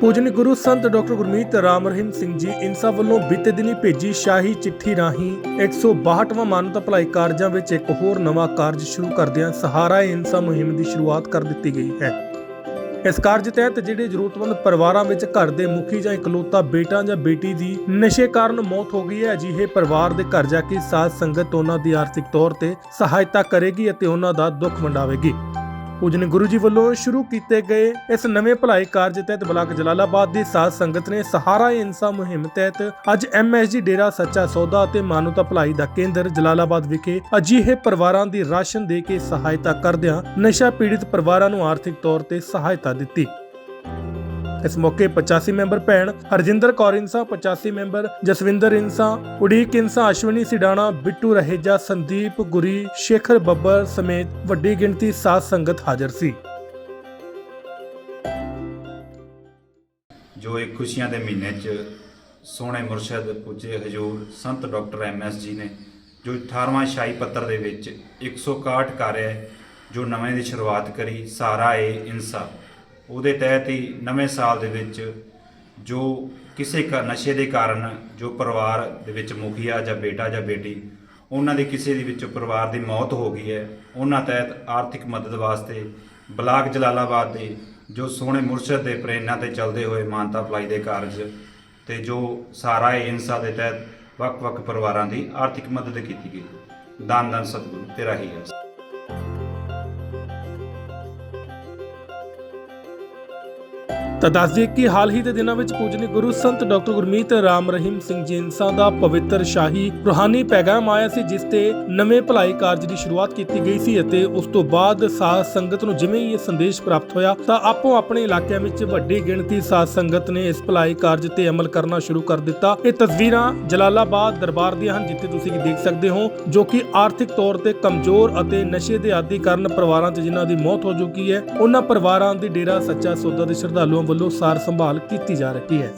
ਪੂਜਨੀ Guru Sant doctor Gurmeet Ram Rahim Singh ji Insan ਵੱਲੋਂ ਬੀਤੇ ਦਿਨੀ ਭੇਜੀ ਸ਼ਾਹੀ ਚਿੱਠੀ ਰਾਹੀਂ 162ਵਾਂ ਮਾਨਵਤਾ ਭਲਾਈ ਕਾਰਜਾਂ ਵਿੱਚ ਇੱਕ ਹੋਰ ਨਵਾਂ ਕਾਰਜ ਸ਼ੁਰੂ ਕਰਦਿਆਂ ਸਹਾਰਾ ਇਨਸਾ ਮੁਹਿੰਮ ਦੀ ਸ਼ੁਰੂਆਤ ਕਰ ਦਿੱਤੀ ਗਈ ਹੈ। ਇਸ ਕਾਰਜ ਤਹਿਤ ਜਿਹੜੇ ਜ਼ਰੂਰਤਮੰਦ ਪਰਿਵਾਰਾਂ ਵਿੱਚ ਘਰ ਦੇ ਮੁਖੀ ਜਾਂ ਇਕਲੌਤਾ ਬੇਟਾ ਜਾਂ ਬੇਟੀ ਦੀ ਨਸ਼ੇ ਕਾਰਨ ਮੌਤ ਹੋ ਗਈ ਹੈ, ਅਜਿਹੇ ਪਰਿਵਾਰ ਦੇ ਘਰ ਜਾ ਕੇ ਸਾਧ ਸੰਗਤ ਉਹਨਾਂ ਦੀ ਆਰਥਿਕ ਤੌਰ ਤੇ ਸਹਾਇਤਾ ਕਰੇਗੀ ਅਤੇ ਉਹਨਾਂ ਦਾ ਦੁੱਖ ਵੰਡਾਵੇਗੀ। ਪੂਜਨ ਗੁਰੂ ਜੀ ਵੱਲੋਂ ਸ਼ੁਰੂ ਕੀਤੇ ਗਏ ਇਸ ਨਵੇਂ ਭਲਾਈ ਕਾਰਜ ਤਹਿਤ ਬਲਾਕ ਜਲਾਲਾਬਾਦ ਦੀ ਸਾਧ ਸੰਗਤ ਨੇ ਸਹਾਰਾ ਇਨਸਾ ਮੁਹਿੰਮ ਤਹਿਤ ਅੱਜ ਐਮਐਸਜੀ ਡੇਰਾ ਸੱਚਾ ਸੌਦਾ ਅਤੇ ਮਾਨਵਤਾ ਭਲਾਈ ਦਾ ਕੇਂਦਰ ਜਲਾਲਾਬਾਦ ਵਿਖੇ ਅਜਿਹੇ ਪਰਿਵਾਰਾਂ ਦੀ ਰਾਸ਼ਨ ਦੇ ਕੇ ਸਹਾਇਤਾ ਕਰਦਿਆਂ ਨਸ਼ਾ ਪੀੜਿਤ ਪਰਿਵਾਰਾਂ ਨੂੰ ਆਰਥਿਕ ਤੌਰ ਤੇ ਸਹਾਇਤਾ ਦਿੱਤੀ। ਇਸ ਮੌਕੇ 85 ਮੈਂਬਰ ਭੈਣ ਹਰਜਿੰਦਰ ਕੌਰ ਇਨਸਾ 85 ਮੈਂਬਰ ਜਸਵਿੰਦਰ ਇਨਸਾ, ਉਡੀਕ ਇਨਸਾ, ਅਸ਼ਵਨੀ ਸਿਡਾਣਾ, ਬਿੱਟੂ ਰਹੇਜਾ, ਸੰਦੀਪ ਗੁਰੀ, ਸ਼ੇਖਰ ਬੱਬਰ ਸਮੇਤ ਵੱਡੀ ਗਿਣਤੀ ਸਾਧ ਸੰਗਤ ਹਾਜ਼ਰ ਸੀ। ਜੋ ਇੱਕ ਖੁਸ਼ੀਆਂ ਦੇ ਮਹੀਨੇ 'ਚ ਸੋਹਣੇ ਮੁਰਸ਼ਦ ਪੁੱਜੇ ਹਜੂਰ ਸੰਤ ਡਾਕਟਰ ਐਮ ਐਸ ਜੀ ਨੇ, ਜੋ 18ਵਾਂ ਸ਼ਾਹੀ ਪੱਤਰ ਦੇ ਵਿੱਚ 161 ਕਾਰਿਆ ਜੋ ਨਵੇਂ ਦੀ ਸ਼ੁਰੂਆਤ ਕਰੀ, ਸਾਰਾ ਏ ਇਨਸਾ ਉਹਦੇ ਤਹਿਤ ਹੀ ਨਵੇਂ ਸਾਲ ਦੇ ਵਿੱਚ ਜੋ ਕਿਸੇ ਕਾ, ਨਸ਼ੇ ਦੇ ਕਾਰਨ ਜੋ ਪਰਿਵਾਰ ਦੇ ਵਿੱਚ ਮੁਖੀਆ ਜਾਂ ਬੇਟਾ ਜਾਂ ਬੇਟੀ, ਉਹਨਾਂ ਦੇ ਕਿਸੇ ਦੇ ਵਿੱਚ ਪਰਿਵਾਰ ਦੀ ਮੌਤ ਹੋ ਗਈ ਹੈ, ਉਹਨਾਂ ਤਹਿਤ ਆਰਥਿਕ ਮਦਦ ਵਾਸਤੇ ਬਲਾਕ ਜਲਾਲਾਬਾਦ ਦੇ ਜੋ ਸੋਹਣੇ ਮੁਰਸ਼ਦ ਦੇ ਪ੍ਰੇਰਣਾ ਤੇ ਚੱਲਦੇ ਹੋਏ ਮਾਨਤਾ ਭਲਾਈ ਦੇ ਕਾਰਜ ਤੇ ਜੋ ਸਾਰਾ ਇਹ ਇਨਸਾ ਦੇ ਤਹਿਤ ਵੱਖ-ਵੱਖ ਪਰਿਵਾਰਾਂ ਦੀ ਆਰਥਿਕ ਮਦਦ ਕੀਤੀ ਗਈ। ਦਾਨ ਦਾਨ ਸਤਿਗੁਰੂ, ਤੇਰਾ ਹੀ ਹੈ। ਤਾਂ ਦੱਸ ਦਈਏ ਕਿ ਹਾਲ ਹੀ ਦੇ ਦਿਨਾਂ ਵਿੱਚ ਪੂਜਨੀ ਗੁਰੂ ਸੰਤ ਡਾਕਟਰ ਗੁਰਮੀਤ ਰਾਮ ਰਹੀਮ ਸਿੰਘ ਜੀ ਦਾ ਪਵਿੱਤਰ ਸ਼ਾਹੀ ਰੂਹਾਨੀ ਪੈਗਾਮ ਆਇਆ ਸੀ, ਜਿਸ ਤੇ ਨਵੇਂ ਭਲਾਈ ਕਾਰਜ ਦੀ ਸ਼ੁਰੂਆਤ ਕੀਤੀ ਗਈ ਸੀ ਅਤੇ ਉਸ ਤੋਂ ਬਾਅਦ ਸਾਧ ਸੰਗਤ ਨੂੰ ਜਿਵੇਂ ਹੀ ਇਹ ਸੰਦੇਸ਼ ਪ੍ਰਾਪਤ ਹੋਇਆ ਤਾਂ ਆਪੋ ਆਪਣੇ ਇਲਾਕਿਆਂ ਵਿੱਚ ਵੱਡੀ ਗਿਣਤੀ ਸਾਧ ਸੰਗਤ ਨੇ ਇਸ ਭਲਾਈ ਕਾਰਜ ਤੇ ਅਮਲ ਕਰਨਾ ਸ਼ੁਰੂ ਕਰ ਦਿੱਤਾ। ਇਹ ਤਸਵੀਰਾਂ ਜਲਾਲਾਬਾਦ ਦਰਬਾਰ ਦੀਆਂ ਹਨ, ਜਿੱਥੇ ਤੁਸੀਂ ਦੇਖ ਸਕਦੇ ਹੋ, ਜੋ ਕਿ ਆਰਥਿਕ ਤੌਰ ਤੇ ਕਮਜ਼ੋਰ ਅਤੇ ਨਸ਼ੇ ਦੇ ਆਦੀ ਕਾਰਨ ਪਰਿਵਾਰਾਂ 'ਚ ਜਿਨ੍ਹਾਂ ਦੀ ਮੌਤ ਹੋ ਚੁੱਕੀ ਹੈ, ਉਹਨਾਂ ਪਰਿਵਾਰਾਂ ਦੀ ਡੇਰਾ ਸੱਚਾ ਸੌਦਾ ਦੇ ਸ਼ਰਧਾਲੂਆਂ ਵੱਲੋਂ ਸਾਰ ਸੰਭਾਲ ਕੀਤੀ ਜਾ ਰਹੀ ਹੈ।